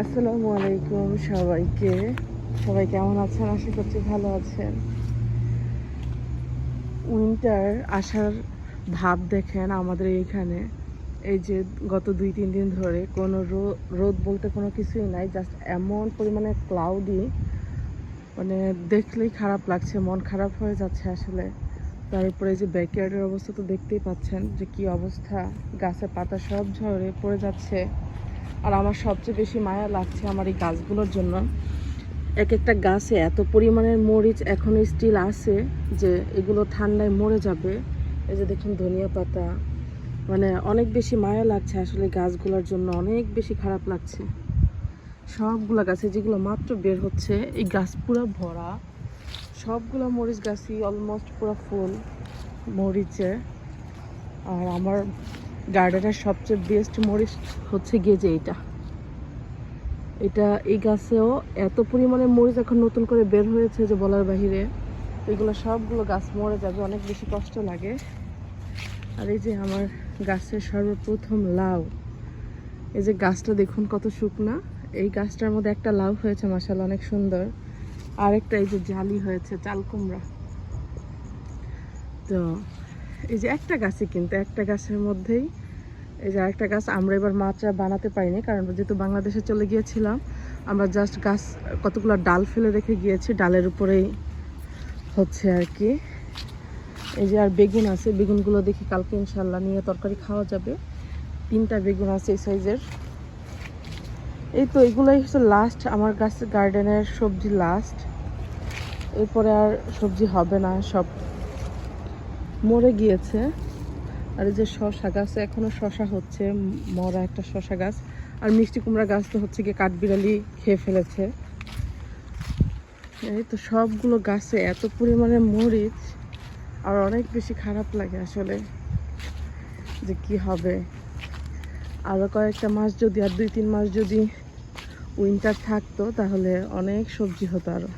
আসসালামু আলাইকুম সবাইকে। সবাই কেমন আছেন? আশা করছি ভালো আছেন। উইন্টার আসার ভাব দেখেন আমাদের এইখানে। এই যে গত দুই, তিন দিন ধরে কোনো রোদ বলতে কোনো কিছুই নাই জাস্ট এমন পরিমাণে ক্লাউডি মানে দেখলেই খারাপ লাগছে, মন খারাপ হয়ে যাচ্ছে আসলে। তারপরে যে ব্যাকয়ার্ডের অবস্থা তো দেখতেই পাচ্ছেন যে কি অবস্থা। গাছের পাতা সব ঝরে পড়ে যাচ্ছে। আর আমার সবচেয়ে বেশি মায়া লাগছে আমার এই গাছগুলোর জন্য। এক একটা গাছে এত পরিমাণের মরিচ এখনও স্টিল আছে যে এগুলো ঠান্ডায় মরে যাবে। এই যে দেখুন ধনিয়া পাতা। মানে অনেক বেশি মায়া লাগছে আসলে গাছগুলোর জন্য, অনেক বেশি খারাপ লাগছে। সবগুলো গাছে যেগুলো মাত্র বের হচ্ছে, এই গাছ পুরো ভরা। সবগুলো মরিচ গাছই অলমোস্ট পুরো ফুল মরিচে। আর আমার গার্ডেনের সবচেয়ে বেস্ট মরিচ হচ্ছে গিয়ে যে এটা এটা এই গাছেও এত পরিমাণে মরিচ এখন নতুন করে বের হয়েছে যে বলার বাহিরে। এগুলো সবগুলো গাছ মরে যাবে, অনেক বেশি কষ্ট লাগে। আর এই যে আমার গাছের সর্বপ্রথম লাউ। এই যে গাছটা দেখুন কত শুকনা। এই গাছটার মধ্যে একটা লাউ হয়েছে মাসাল অনেক সুন্দর। আরেকটা এই যে জালি হয়েছে, চাল কুমড়া। তো এই যে একটা গাছই কিন্তু, একটা গাছের মধ্যেই এই যে আরেকটা গাছ আমরা এবার মাচা বানাতে পারিনি, কারণ যেহেতু বাংলাদেশে চলে গিয়েছিলাম, আমরা জাস্ট গাছ কতগুলো ডাল ফেলে রেখে গিয়েছি, ডালের উপরেই হচ্ছে আর কি। এই যে আর বেগুন আছে, বেগুনগুলো দেখি কালকে ইনশাল্লাহ নিয়ে তরকারি খাওয়া যাবে। তিনটা বেগুন আছে এই সাইজের। এই তো এগুলোই হচ্ছে লাস্ট আমার গাছ গার্ডেনের সবজি লাস্ট এরপরে আর সবজি হবে না, সব মরে গিয়েছে। আর এই যে শশা গাছে, এখনও শশা হচ্ছে, মরা একটা শশা গাছ। আর মিষ্টি কুমড়া গাছ তো হচ্ছে গিয়ে কাঠবিড়ালি খেয়ে ফেলেছে। এই তো সবগুলো গাছে এত পরিমাণে মরিচ, আর অনেক বেশি খারাপ লাগে আসলে যে কি হবে। আরও কয়েকটা মাস যদি, আর দুই তিন মাস যদি উইন্টার থাকতো, তাহলে অনেক সবজি হতো আরও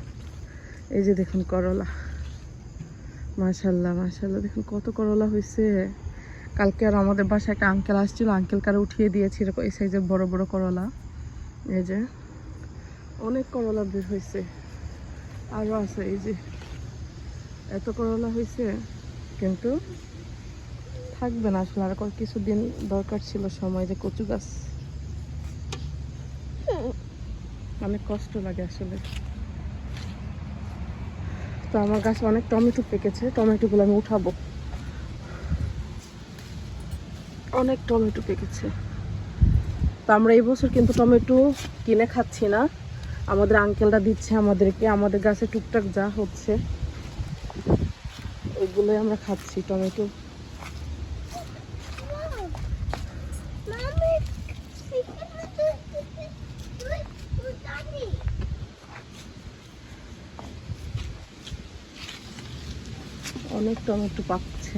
এই যে দেখুন করলা। মাশাল্লাহ মাশাল্লাহ, দেখুন কত করলা হয়েছে। কালকে আর আমাদের বাসায় একটা আঙ্কেল আসছিল আঙ্কেল কারে উঠিয়ে দিয়েছি এরকম এই সাইজের বড় বড় করলা। এই যে, অনেক করলা বের হয়েছে। আরও আছে, এই যে, এত করলা হয়েছে, কিন্তু থাকবে না আসলে। আর কিছুদিন দরকার ছিল সময় যে কচু গাছ। অনেক কষ্ট লাগে আসলে। তো আমার গাছ অনেক টমেটো পেকেছে, টমেটোগুলো আমি উঠাবো। অনেক টমেটো পেকেছে। তো আমরা এই বছর কিন্তু টমেটো কিনে খাচ্ছি না। আমাদের আঙ্কেলরা দিচ্ছে আমাদেরকে, আমাদের গাছে টুকটাক যা হচ্ছে ওইগুলোই আমরা খাচ্ছি টমেটো। অনেক টমেটো পাকছে।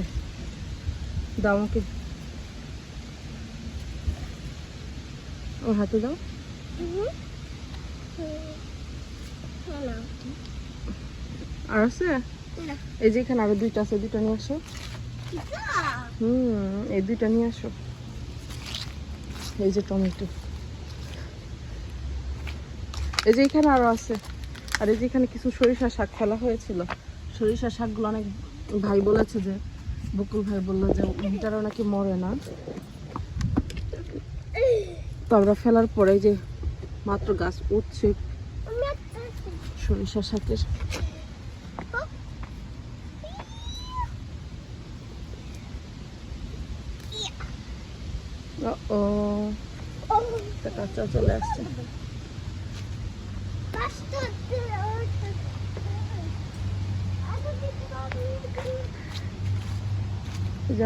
দাও আমাকে ও হাতে দাও। আর আছে? এই যে এখানে আরও দুইটা আছে, দুইটা নিয়ে আসো। হুম, এই দুইটা নিয়ে আসো। এই যে টমেটো। এই যে এখানে আরও আছে। আর এই যে এখানে কিছু সরিষা শাক ফেলা হয়েছিল। সরিষা শাকগুলো অনেক ভাই বলেছে যে, বকুল ভাই বলল যে উইন্টারও নাকি মরে না। তো আমরা ফেলার পরে যে মাত্র গাছ উঠছে সরিষা শাকের ও কাঁচা চলে আসছে।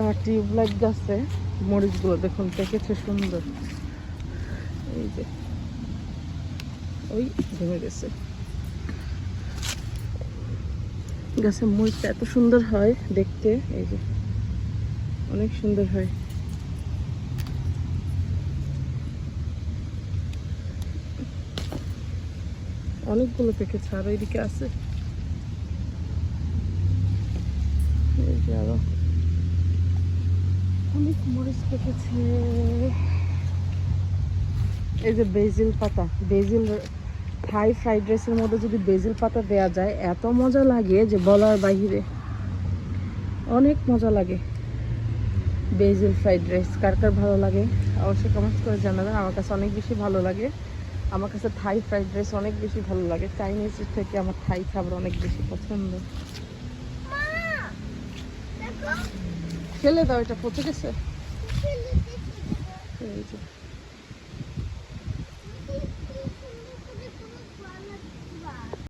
আমার টিউবলাইট গাছে মরিচগুলো দেখুন পেকেছে সুন্দর। এই যে। ওই ভেঙে গেছে। গাছে মরিচটা এত সুন্দর হয় দেখতে, এই যে। অনেক সুন্দর হয়। অনেকগুলো পেকেছে, আর এইদিকে আছে। আরও। অনেক মরিচ পেকেছে। এই যে বেজিল পাতা বেজিল থাই ফ্রাইড রাইসের মধ্যে যদি বেজিল পাতা দেওয়া যায় এত মজা লাগে যে বলার বাহিরে। অনেক মজা লাগে বেজিল ফ্রাইড রাইস কার কার ভালো লাগে? অবশ্যই কমেন্ট করে জানাবেন। আমার কাছে অনেক বেশি ভালো লাগে। আমার কাছে থাই ফ্রাইড রাইস অনেক বেশি ভালো লাগে। চাইনিজ থেকে আমার থাই খাবার অনেক বেশি পছন্দ। ফেলে দাও এটা পচে গেছে।